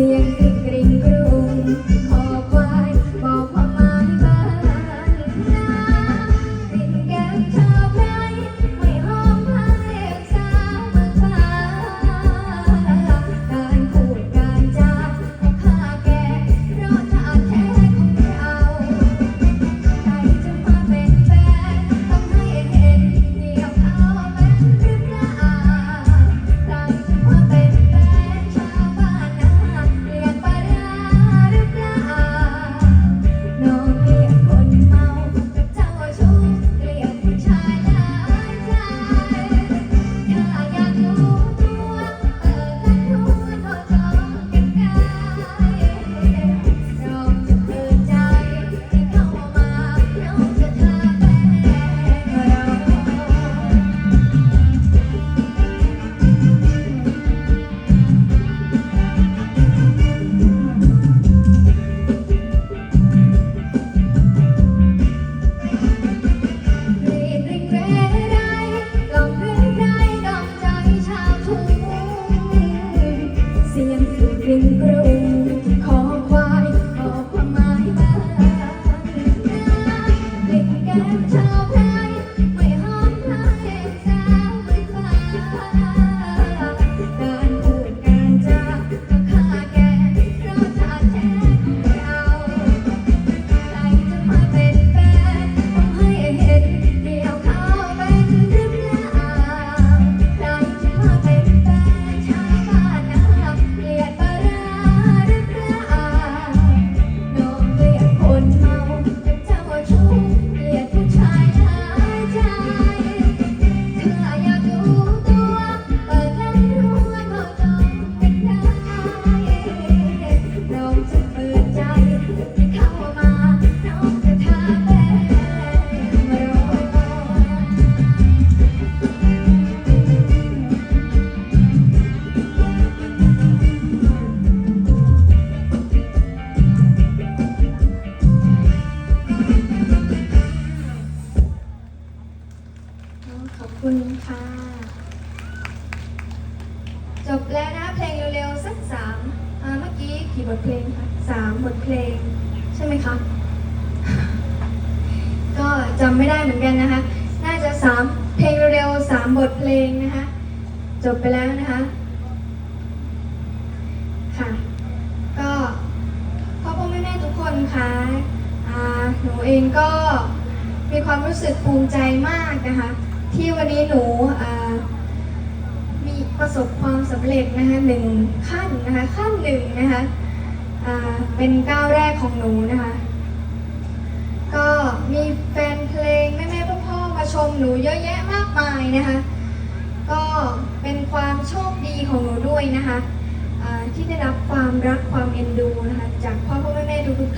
สียงกริ่งกรุง จบแล้วนะเพลงเร็วๆสักสามเมื่อกี้กี่บทเพลงคะสามบทเพลง ใช่ไหมคะ ก็จำไม่ได้เหมือนกันนะคะ น่าจะสามเพลงเร็วๆสามบทเพลงนะคะ จบไปแล้วนะคะ ค่ะ ก็พ่อพ่อแม่แม่ทุกคนคะอ่าหนูเองก็มีความรู้สึกภูมิใจมากนะคะ ที่วันนี้หนูอ่า ประสบความสำเร็จนะคะหนึ่งขั้นนะคะขั้นหนึ่งนะคะเป็นก้าวแรกของหนูนะคะก็มีแฟนเพลงแม่แม่พ่อพ่อๆมาชมหนูเยอะแยะมากมายนะคะ ก็เป็นความโชคดีของหนูด้วยนะคะที่ได้รับความรักความเอ็นดูนะคะจากพ่อพ่อแม่แม่ทุกๆ